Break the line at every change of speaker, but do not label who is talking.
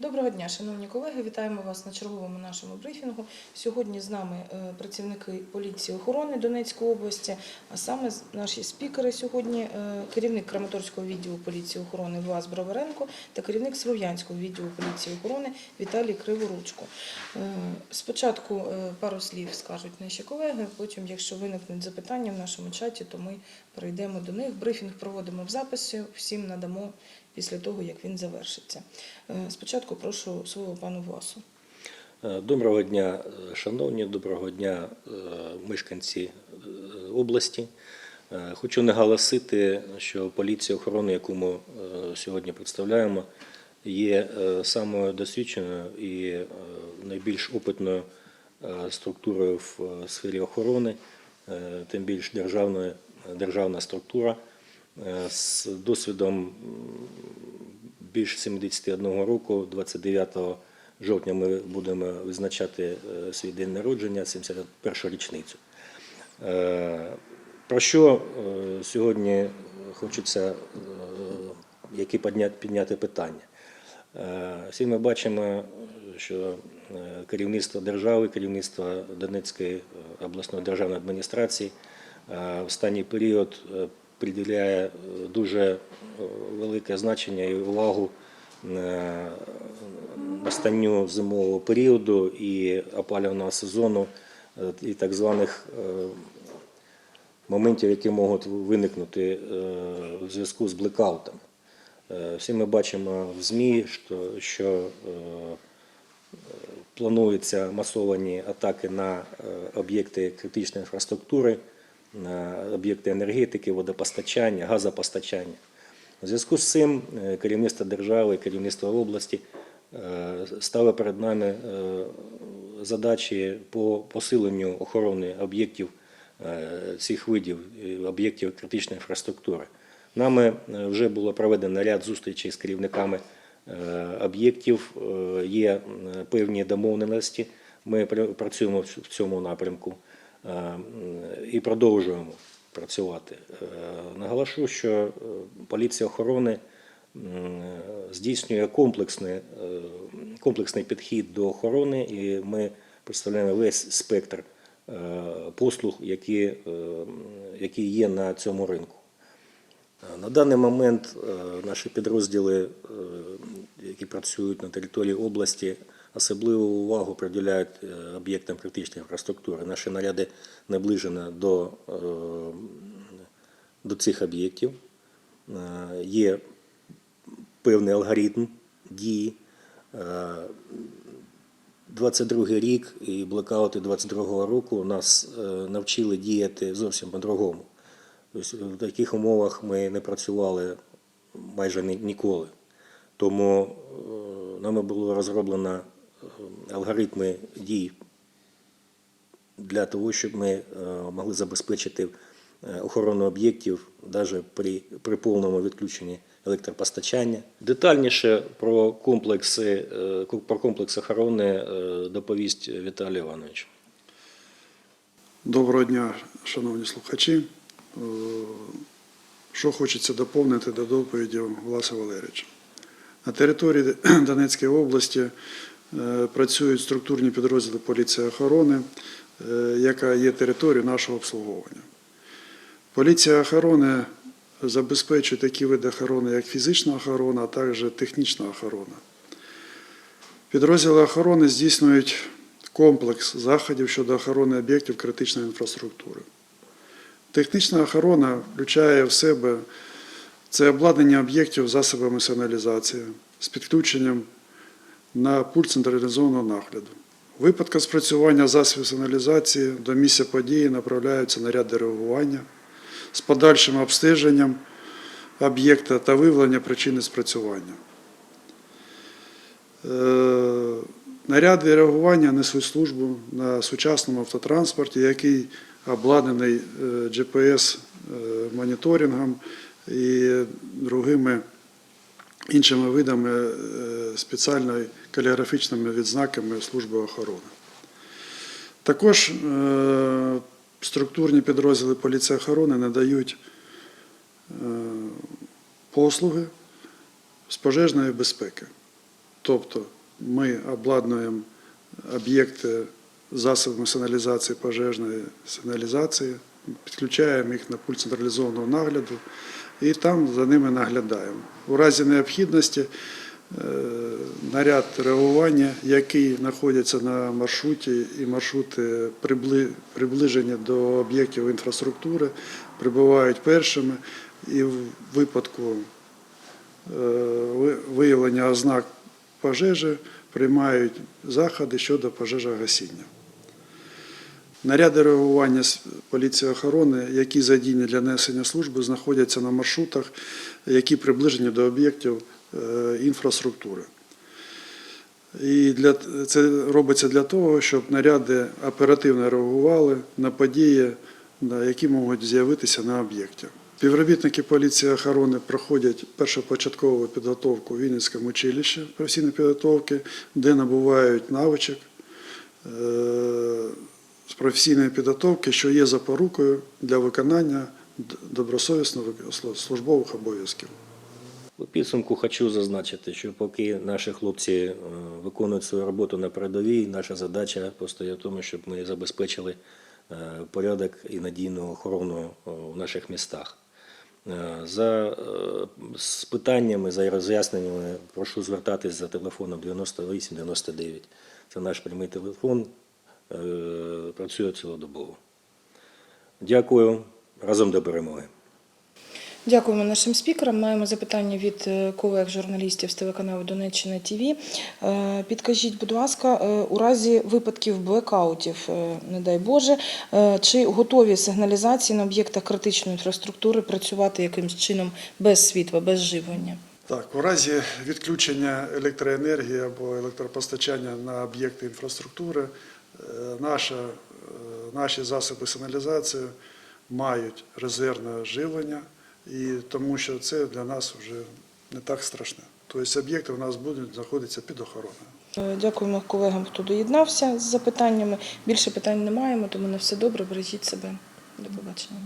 Доброго дня, шановні колеги. Вітаємо вас на черговому нашому брифінгу. Сьогодні з нами е, працівники поліції охорони Донецької області, а саме наші спікери сьогодні е, керівник Краматорського відділу поліції охорони Влас Броваренко та керівник Слов'янського відділу поліції охорони Віталій Криворучко. Е, Спочатку пару слів скажуть наші колеги. Потім, якщо виникнуть запитання в нашому чаті, то ми перейдемо до них. Брифінг проводимо в записі. Всім надамо після того, як він завершиться. Е, Спочатку прошу слово пану Власу.
Е, Доброго дня, е, шановні, доброго дня, мешканці області. Хочу наголосити, що поліція охорони, яку ми сьогодні представляємо, є самою досвідченою і найбільш опитною структурою в сфері охорони, тим більш державною, державна структура з досвідом м, більше 71 року, 29 жовтня ми будемо визначати е, свій день народження, 71 річницю. Е, Про що е, сьогодні хочеться е, які підняти, питання? Е, Всі ми бачимо, що е, керівництво держави, керівництво Донецької е, обласної державної адміністрації е, в останній період е, приділяє е, дуже е, велике значення і увагу е, настанню зимового періоду і опалювального сезону е, і так званих е, моментів, які можуть виникнути е, в зв'язку з блекаутом. Е, Всі ми бачимо в ЗМІ, що, е, плануються масовані атаки на е, об'єкти критичної інфраструктури, об'єкти енергетики, водопостачання, газопостачання. У зв'язку з цим е, керівництво держави, керівництво області е, ставить перед нами е, задачі по посиленню охорони об'єктів цих видів, об'єктів критичної інфраструктури. Нами вже було проведено ряд зустрічей з керівниками об'єктів, є певні домовленості. Ми працюємо в цьому напрямку і продовжуємо працювати. Е, Наголошу, що е, поліція охорони здійснює комплексний, е, комплексний підхід до охорони, і ми представляємо весь спектр е, послуг, які, е, які є на цьому ринку. На даний момент е, наші підрозділи, е, які працюють на території області, особливу увагу приділяють е, об'єктам критичної інфраструктури. Наші наряди наближені до, е, до цих об'єктів. Е, Є певний алгоритм дії. Е, 22 рік і блекаути 22 року нас навчили діяти зовсім по-другому. Тобто в таких умовах ми не працювали майже ніколи. Тому нами було розроблено алгоритми дій для того, щоб ми е, могли забезпечити е, охорону об'єктів навіть при, при повному відключенні електропостачання. Детальніше про комплекси, е, про комплекс охорони доповість Віталій Іванович.
Доброго дня, шановні слухачі. Що хочеться доповнити до доповіді Власа Валерійовича. На території Донецької області працюють структурні підрозділи поліції охорони, е, яка є територією нашого обслуговування. Поліція охорони забезпечує такі види охорони, як фізична охорона, а також технічна охорона. Підрозділи охорони здійснюють комплекс заходів щодо охорони об'єктів критичної інфраструктури. Технічна охорона включає в себе це обладнання об'єктів засобами сигналізації з підключенням на пульт централізованого нагляду. У випадку спрацювання засобів сигналізації до місця події направляються наряди реагування з подальшим обстеженням об'єкта та виявлення причини спрацювання. Е, Наряди реагування несуть службу на сучасному автотранспорті, який обладнаний е, GPS-моніторингом і другими іншими видами е, спеціальної каліграфічними відзнаками служби охорони. Також е, структурні підрозділи поліції охорони надають е, послуги з пожежної безпеки. Тобто ми обладнуємо об'єкти засобами сигналізації пожежної сигналізації, підключаємо їх на пульт централізованого нагляду і там за ними наглядаємо. У разі необхідності е, наряд реагування, який знаходиться на маршруті, і маршрути прибли- приближені до об'єктів інфраструктури, прибувають першими, і в випадку е, виявлення ознак пожежі приймають заходи щодо пожежогасіння. Наряди реагування поліції охорони, які задійні для несення служби, знаходяться на маршрутах, які приближені до об'єктів е, інфраструктури. І для, це робиться для того, щоб наряди оперативно реагували на події, які можуть з'явитися на об'єкті. Співробітники поліції охорони проходять першопочаткову підготовку в Вінницькому училищі професійної підготовки, де набувають навичок е, професійної підготовки, що є запорукою для виконання добросовісно службових обов'язків.
У підсумку хочу зазначити, що поки наші хлопці е, виконують свою роботу на передовій, наша задача постає в тому, щоб ми забезпечили е, порядок і надійну охорону е, в наших містах. За з питаннями, за роз'ясненнями прошу звертатись за телефоном 9899. Це наш прямий телефон, працює цілодобово. Дякую. Разом до перемоги.
Дякуємо нашим спікерам. Маємо запитання від е, колег-журналістів з телеканалу Донеччина ТВ. Е, Підкажіть, будь ласка, е, у разі випадків блекаутів, е, не дай Боже, е, чи готові сигналізації на об'єктах критичної інфраструктури працювати якимось чином без світла, без живлення?
Так, у разі відключення електроенергії або електропостачання на об'єкти інфраструктури, е, наша, е, наші засоби сигналізації мають резервне живлення, і тому що це для нас вже не так страшне. Тобто об'єкти у нас будуть знаходитися під охороною.
Е, Дякуємо колегам, хто доєднався з запитаннями. Більше питань не маємо, тому на все добре. Бережіть себе. До побачення.